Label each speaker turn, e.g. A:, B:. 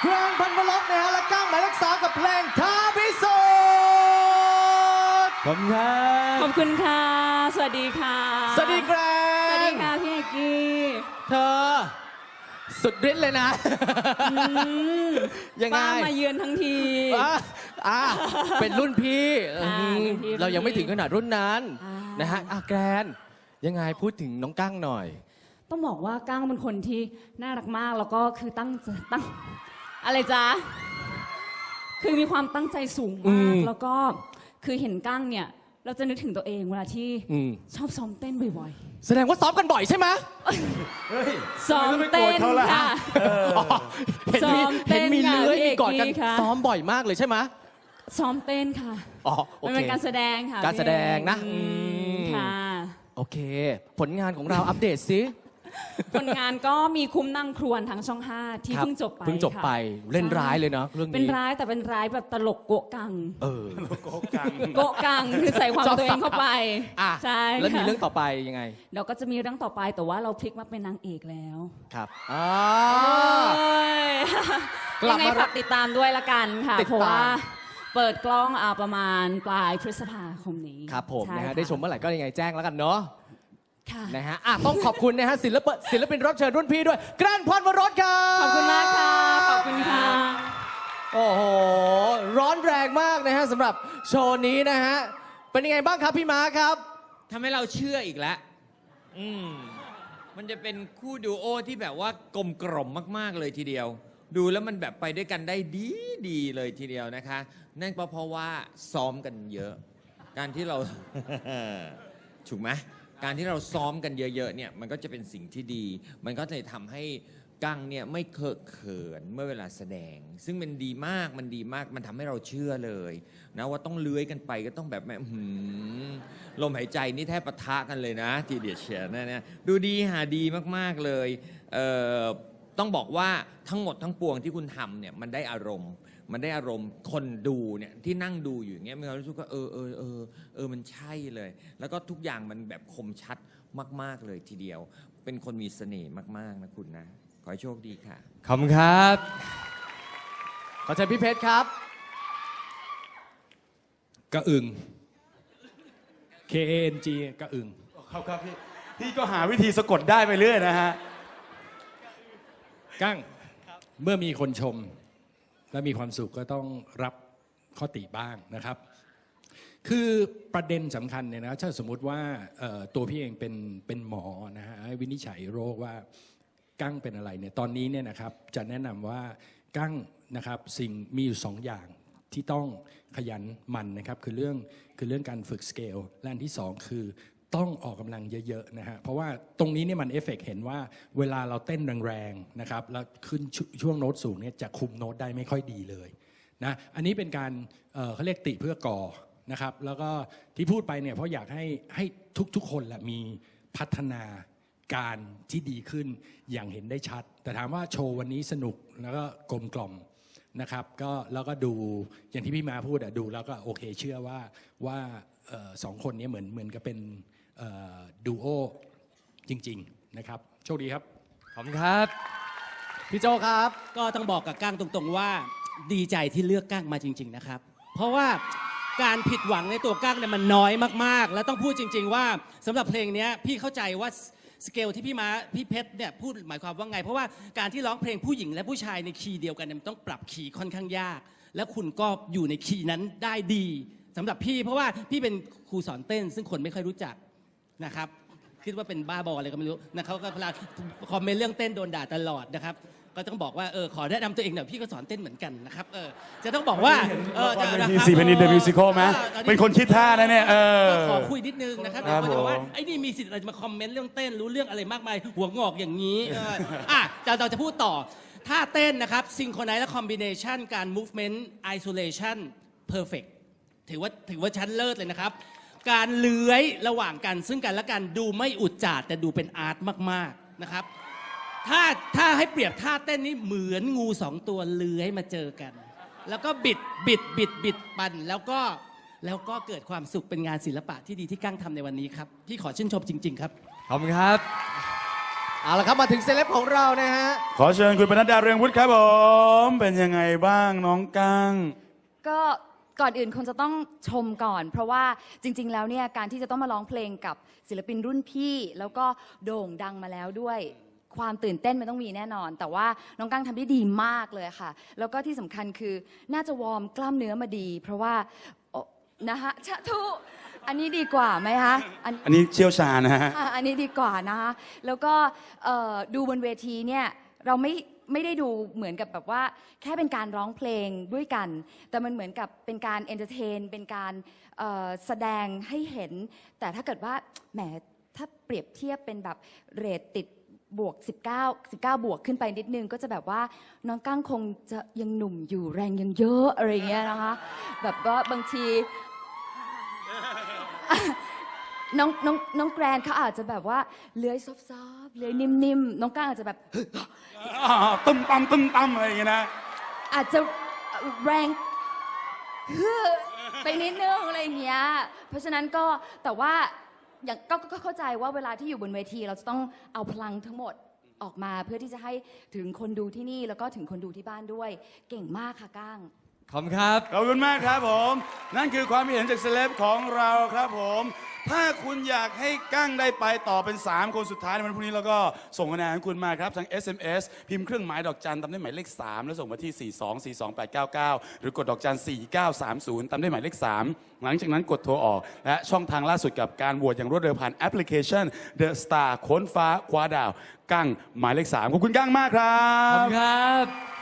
A: เครื่องพันวล็อกนะฮะและก้างหมายเลขสามกับเพลงท้าพิสูจน์
B: ผมครั
C: ข
B: บ
C: อบคุณค่ะ สวัสดีค่ะ
A: สวัสดีแกรน
C: สวัสดีค่ะพี่เอกกี้
A: เธอ สุดฤทธิ์เลยนะ ยังไง
C: ป้ามาเยือนทั้งที
A: อะอะเป็นรุ่นพี่
C: อ่า
A: อืม
C: รุ่นพี่
A: เรายังไม่ถึงขนาดรุ่นนั้น
C: อ่าน
A: นะฮะอะแกรน ยังไงพูดถึงน้องกั้งหน่อย
C: ต้องบอกว่าก้างเป็นคนที่น่ารักมากแล้วก็คือตั้งตั้ง อะไรจ๊ะ คือมีความตั้งใจสูง
A: อื
C: มาก
A: ม
C: แล้วก็คือเห็นก้างเนี่ย เราจะนึกถึงตัวเองเวลาที่
A: อืม
C: ชอบซ้อมเต้นบ่อย
A: แสดงว่าซ้อมกันบ่อยใช่ไหม
C: ๆ ซ้อมเต้นค่ะ
A: อ๋อเห็นมี
C: ซ้อมเต้
A: เห็น
C: น
A: มี
C: ค่ะ
A: เลื้อย
C: พี่
A: มีกอดกัน
C: เอกกี้ค่ะ
A: ซ้อมบ่อยมากเลยใช่ไหม
C: ซ้อมเต้นค่ะ
A: อ๋อโอ
C: มัน
A: เค
C: เป็นการแสดงค่ะ
A: การแสดงนะ
C: พี่เอก
A: อืม
C: ค่ะ
A: โอเค ผลงานของเราอัปเดตสิ
C: ผลงานก็มีคุ้มนั่งครวนทางช่อง5ที่
A: ครับ
C: เพิ่งจบไป
A: เพิ่งจบ
C: ค่ะ
A: ไปเล่นร้ายเลยเนาะเรื่องนี้
C: เป็นร้ายแต่เป็นร้ายแบบตลกโกะกัง
A: เออ
C: โกะกังคือใส่ความ
A: ชอบ
C: ตัวเองเข้าไป
A: อะ
C: ใช่
A: แล้วมี
C: ค่ะ
A: เรื่องต่อไปยังไง
C: เดี๋ยวก็จะมีเรื่องต่อไปแต่ว่าเราพลิกมาเป็นนางเอกแล้ว
A: ครับอ่า
C: โอ้ย
A: กลั
C: ยั
A: บ
C: งไง
A: มา
C: ฝากติดตามด้วยละกันค่ะ
A: ติดตาม
C: เพราะว่าเปิดกล้องอ่าประมาณปลายพฤษภาคมนี้
A: ครับผม
C: ใช่
A: นะฮะ
C: ค่
A: ได้ชมเมื่อไหร่ก็ยังไงแจ้งแล้วกันเนาะ
C: ค่ะ
A: นะฮะอะต้องขอบคุณนะฮะศิลปะศิลปินรับเชิญรุ่นพี่ด้วย แกรนพรวรสครับ
C: ขอบคุณมากค่ะ ขอบคุณค่ะ
A: โอ้โห ร้อนแรงมากนะฮะสำหรับโชว์นี้นะฮะ เป็นยังไงบ้างครับพี่ม้าครับ
B: ทำให้เราเชื่ออีกแล้ว อืม มันจะเป็นคู่ดูโอที่แบบว่ากลมกล่อมมาก ๆ เลยทีเดียว ดูแล้วมันแบบไปด้วยกันได้ดีดีเลยทีเดียวนะคะ นั่นก็เพราะว่าซ้อมกันเยอะ การที่เรา ถูกไหม การที่เราซ้อมกันเยอะๆเนี่ยมันก็จะเป็นสิ่งที่ดี มันก็จะทำให้กั้งเนี่ยไม่เคอะเขินเมื่อเวลาแสดง ซึ่งมันดีมากมันดีมากมันทำให้เราเชื่อเลยนะว่าต้องเลื้อยกันไปก็ต้องแบบแม่หือลมหายใจนี่แทบปะทะกันเลยนะ ทีเดียดเชียร์นะเนี่ยดูดีหาดีมากๆเลยเอ่อต้องบอกว่าทั้งหมดทั้งปวงที่คุณทำเนี่ยมันได้อารมณ์ มันได้อารมณ์คนดูเนี่ยที่นั่งดูอยู่อย่างเงี้ยมีความรู้สึกว่าเออเออเออเออมันใช่เลย แล้วก็ทุกอย่างมันแบบคมชัดมาก ๆเลยทีเดียว เป็นคนมีเสน่ห์มาก ๆ นะคุณนะ ขอให้โชคดีค่ะ
D: ขอบคุณครับ
A: ขอเชิญพี่เพชรครับ
E: กระอึง K A N G กระอึง
D: ครับครับพี่พี่ก็หาวิธีสะกดได้ไปเรื่อยนะฮะ
E: กั้ง เมื่อมีคนชม และมีความสุขก็ต้องรับข้อติบ้างนะครับ คือประเด็นสำคัญเนี่ยนะถ้าสมมุติว่าตัวพี่เองเป็นเป็นหมอนะฮะวินิจฉัยโรคว่ากั้งเป็นอะไรเนี่ยตอนนี้เนี่ยนะครับจะแนะนำว่ากั้งนะครับสิ่งมีอยู่สองอย่างที่ต้องขยันมันนะครับคือเรื่องคือเรื่องการฝึกสเกลและอันที่สองคือ ต้องออกกำลังเยอะๆนะฮะเพราะว่าตรงนี้เนี่ยมันเอฟเฟกเห็นว่าเวลาเราเต้นแรงๆนะครับแล้วขึ้นชช่วงโน้ตสูงเนี่ยจะคุมโน้ตได้ไม่ค่อยดีเลยนะอันนี้เป็นการเเขาเรียกติเพื่อก่อนะครับแล้วก็ที่พูดไปเนี่ยเพราะอยากให้ให้ทุกๆคนแหละมีพัฒนาการที่ดีขึ้นอย่างเห็นได้ชัด แต่ถามว่าโชว์วันนี้สนุกแล้วก็กลมกล่อม นะครับก็แล้วก็ดูอย่างที่พี่มาพูดอะดูแล้วก็โอเคเชื่อว่าว่าเอ่อสองคนนี้เหมือนเหมือนกับเป็นดูโอจริง ๆ นะครับ โชคดีครับ
D: ขอบคุณครับ
A: พี่โจครับ
F: ก็ต้องบอกกับก้างตรงๆ ว่าดีใจที่เลือกก้างมาจริง ๆ นะครับ เพราะว่าการผิดหวังในตัวก้างเนี่ยมันน้อยมากๆ แล้วต้องพูดจริง ๆ ว่าสำหรับเพลงเนี้ยพี่เข้าใจว่า สเกลที่พี่มาพี่เพชรเนี่ยพูดหมายความว่าไง เพราะว่าการที่ร้องเพลงผู้หญิงและผู้ชายในคีย์เดียวกันเนี่ยมันต้องปรับคีย์ค่อนข้างยาก และคุณก็อยู่ในคีย์นั้นได้ดีสำหรับพี่ เพราะว่าพี่เป็นครูสอนเต้น ซึ่งคนไม่ค่อยรู้จักนะครับคิดว่าเป็นบ้าบออะไรก็ไม่รู้นะเขาก็พลาคอมเมนต์เรื่องเต้นโดนด่าตลอดนะครับ ก็ต้องบอกว่าเออขอแนะนำตัวเองหน่อยพี่ก็สอนเต้นเหมือนกันนะครับเออจะต้องบอกว่าเออจะ
D: วัน
F: นะ
D: ที่
F: ครับ
D: สี่เป็นอินเดอะมิวสิคไหม
F: ออตอ
D: เป็นคนคิดท่านะเนี่ยเออ
F: ก็ขอคุยนิดนึงนะครับ
D: ครับ
F: เดี๋ยวเขาจะบอกว่า
D: ผม
F: ไอ้นี่มีสิทธิ์อะไรจะมาคอมเมนต์เรื่องเต้นรู้เรื่องอะไรมากมาย หัวงอกอย่างนี้เอออะจะเราจะพูดต่อท่าเต้นนะครับซิงโครไนซ์และคอมบิเนชันการ movement isolation perfect ถือว่าถือว่าชั้นเลิศเลยนะครับ การเลื้อยระหว่างกันซึ่งกันและกันดูไม่อุจจาดแต่ดูเป็นอาร์ตมากๆนะครับ ถ้าถ้าให้เปรียบท่าเต้นนี้เหมือนงูสองตัวเลื้อยมาเจอกัน แล้วก็บิดบิดบิดบิดปันแล้วก็แล้วก็เกิดความสุขเป็นงานศิลปะที่ดีที่กั้งทำในวันนี้ครับ พี่ขอชื่นชมจริง ๆ ครับ
D: ขอบคุณครับ
A: อเอาละครับมาถึงเซเลบของเรานะฮะ
D: ขอเชิญคุณปนัดดาเรืองวุฒิครับผม เป็นยังไงบ้างน้องกัง
G: ก็ก่อนอื่นคงจะต้องชมก่อน เพราะว่าจริง ๆ แล้วเนี่ยการที่จะต้องมาร้องเพลงกับศิลปินรุ่นพี่ แล้วก็โด่งดังมาแล้วด้วย ความตื่นเต้นมันต้องมีแน่นอน แต่ว่าน้องกั้งทำได้ดีมากเลยค่ะ แล้วก็ที่สำคัญคือน่าจะวอร์มกล้ามเนื้อมาดี เพราะว่าโอะนะฮะชะทุอันนี้ดีกว่าไหมคะอัน
D: อันนี้เชี่ยวชาญนะฮะ
G: อะอันนี้ดีกว่านะคะแล้วก็เอ่อดูบนเวทีเนี่ยเราไม่ไม่ได้ดูเหมือนกับแบบว่า แค่เป็นการร้องเพลงด้วยกัน แต่มันเหมือนกับเป็นการเอนเตอร์เทน เป็นการเอ่อแสดงให้เห็น แต่ถ้าเกิดว่าแหมถ้าเปรียบเทียบเป็นแบบเรทติด บวก 19 19 บวกขึ้นไปนิดนึง ก็จะแบบว่าน้องก้างคงจะยังหนุ่มอยู่แรงยังเยอะอะไรอย่างเงี้ยนะคะ แบบว่าบางที น้องน้องน้องแกรนเขาอาจจะแบบว่าเลื้อยซอฟๆเลื้อยนิ่มๆน้องก้างอาจจะแบบ
D: อ่าตึมตั้มตึมตั้มอะไรอย่างเงี้ยนะ
G: อาจจะแรง ไปนิดนึงอะไรอย่างเงี้ย เพราะฉะนั้นก็แต่ว่า อย่างก็ก็ก็เข้าใจว่าเวลาที่อยู่บนเวทีเราจะต้องเอาพลังทั้งหมดออกมาเพื่อที่จะให้ถึงคนดูที่นี่แล้วก็ถึงคนดูที่บ้านด้วย เก่งมากค่ะก้าง
A: ขอบคุณครับ
D: ขอบคุณมากครับผม นั่นคือความคิดเห็นจากเซเลบของเราครับผม ถ้าคุณอยากให้กั้งได้ไปต่อเป็น 3 คนสุดท้ายในวันพรุ่งนี้แล้วก็ส่งคะแนนให้คุณมาครับทาง SMS พิมพ์เครื่องหมายดอกจันตามด้วยหมายเลข 3 แล้วส่งมาที่ 4242899 หรือกดดอกจัน 4930 ตามด้วยหมายเลข 3 หลังจากนั้นกดโทรออก และช่องทางล่าสุดกับการโหวตอย่างรวดเร็วผ่านแอปพลิเคชัน The Star ค้นฟ้าคว้าดาว กั้งหมายเลข 3 ขอบคุณกั้งมากครับ
A: ขอบคุณครับ